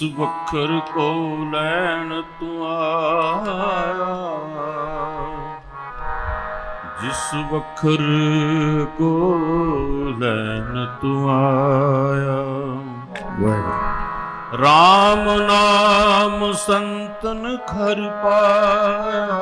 ਜਿਸ ਵਖਰ ਕੋ ਲੈਣ ਤੂੰ ਆਇਆ। ਜਿਸ ਵਖਰ ਕੋ ਲੈਣ ਤੂੰ ਆਇਆ। ਵਾਹਿਗੁਰੂ। RAM ਨਾਮ ਸੰਤਨ ਖਰ ਪਾਇਆ।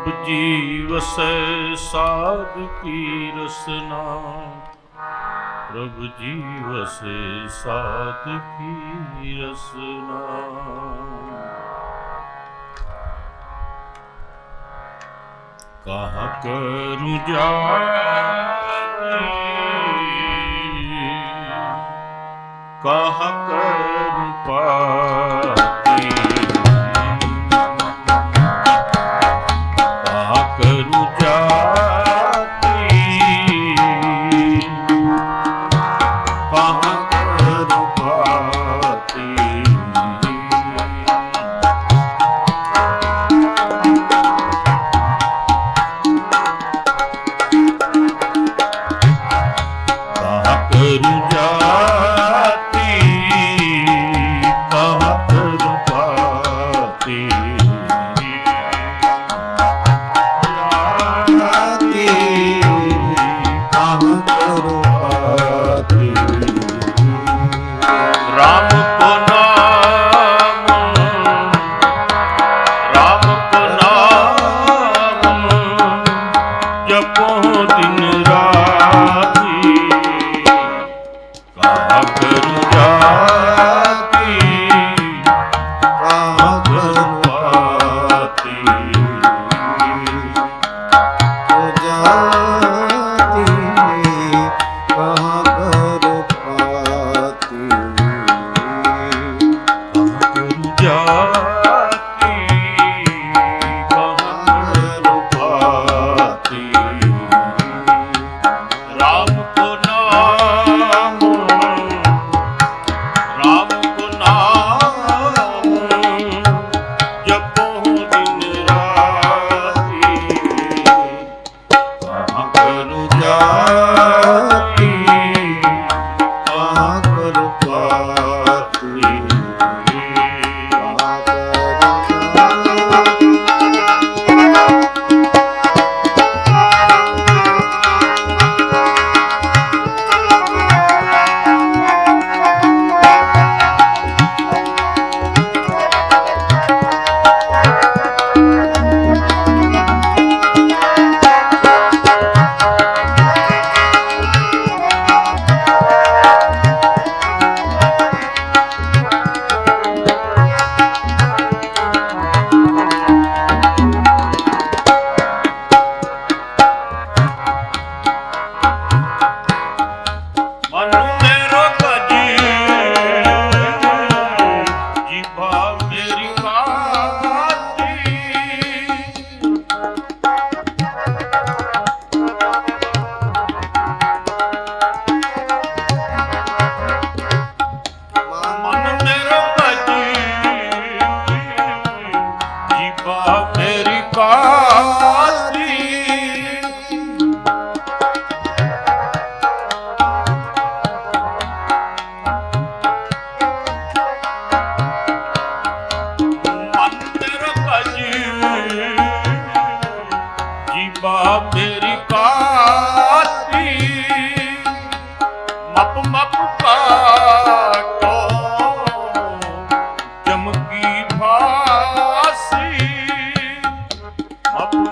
ਆਪ ਜੀ ਵਸੈ ਸਾਧ ਕੀ ਰਸਨਾ ਪ੍ਰਭ ਜੀ ਸਾਧ ਕੀ ਰਸਨਾ ਕਹਾ ਕਰੂ ਜਾਤੀ ਕਹਾ ਕਰੂ ਪਾ 아.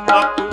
Aku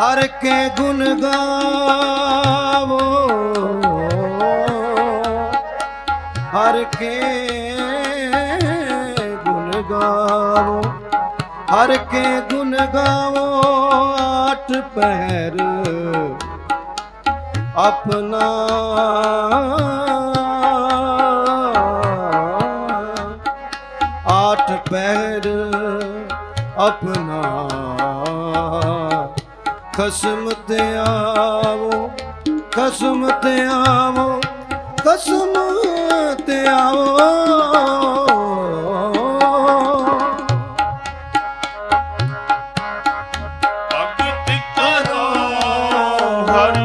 ਹਰ ਕੇ ਗੁਣ ਗਾਵੋ। ਹਰ ਕੇ ਗੁਣ ਗਾਵੋ। ਹਰ ਕੇ ਗੁਣ ਗਾਵੋ ਆਠ ਪਹਿਰ ਆਪਣਾ ਆਠ ਪਹਿਰ ਆਪਣਾ ਖਸਮ ਤੇ ਆਵੋ ਖਸਮ ਤੇ ਆਵੋ ਖਸਮ ਤੇ ਆਵੋ। ਭਗਤ ਕਰੋ ਹਰ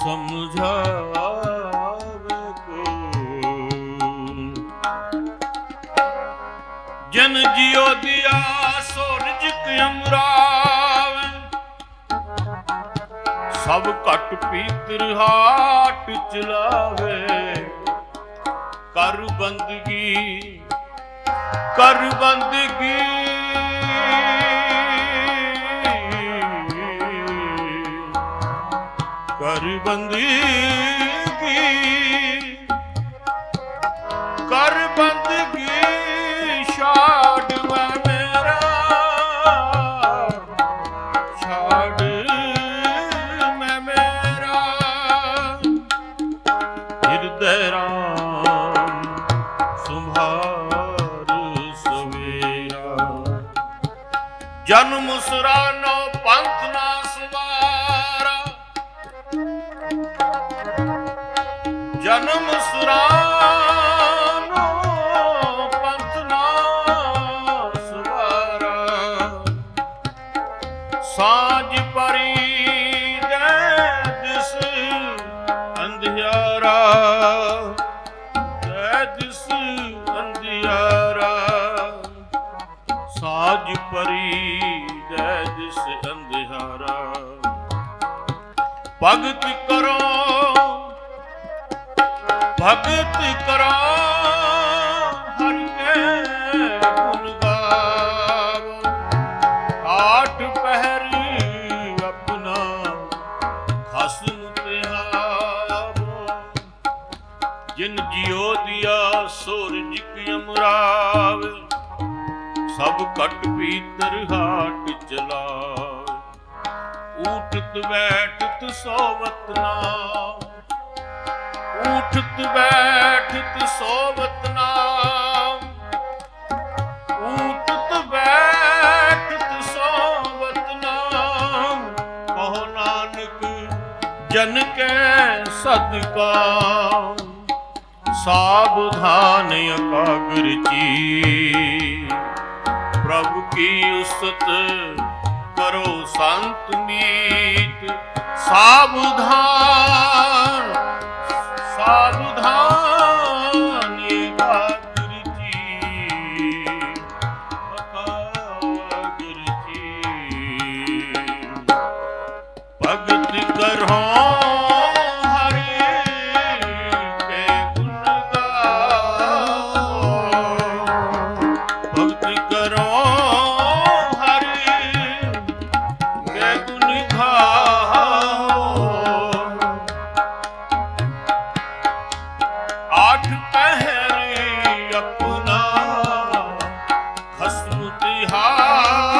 ਸਮਝਾਵੇ ਕੋ ਜਨ ਜਿਉ ਦਿਆ ਸੋ ਰਿਜਕ ਅਮਰਾਵੇ। ਸਭ ਘਟ ਪੀਤਰ ਹਾਟ ਚਲਾਵੇ ਕਰ ਬੰਦਗੀ ਕਰ ਬੰਦਗੀ। ਕਰ ਬੰਦਗੀ ਕਰ ਬੰਦਗੀ ਛਾੜ ਮੈਂ ਮੇਰਾ ਛਾੜ ਮੈਂ ਮੇਰਾ। ਹਿਰਦੈ ਰਾਮ ਸਭ ਕਟ ਪੀਤਰ ਹਾਟ ਚਲਾਵੇ ਉਠਤ ਬੈਠਤ ਸੋਵਤ ਨਾ। ਉਠਤ ਬੈਠਤ ਸੋਵਤ ਨਾ। ਉਠਤ ਬੈਠਤ ਸੋਵਤ ਨਾਮ ਕਹੋ ਨਾਨਕ, ਜਨ ਕੈ ਸਦਕਾ ਸਾਵਧਾਨ ਇਕਾਗਰ ਚੀ। ਕੀ ਉਸਤ ਕਰੋ ਸੰਤ ਮੀਤ ਸਾਵਧਾਨ ਸਾਵਧਾਨ hi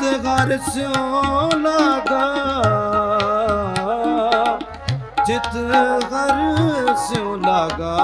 ਚਿਤ ਘਰ ਸਿਉ ਲਗਾ। ਚਿਤ ਘਰ ਸਿਉ ਲਗਾ।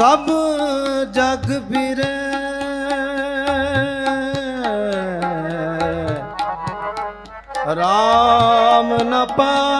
ਸਭ ਜਗ ਫਿਰੇ। ਰਾਮ ਨ ਪਾਇਆ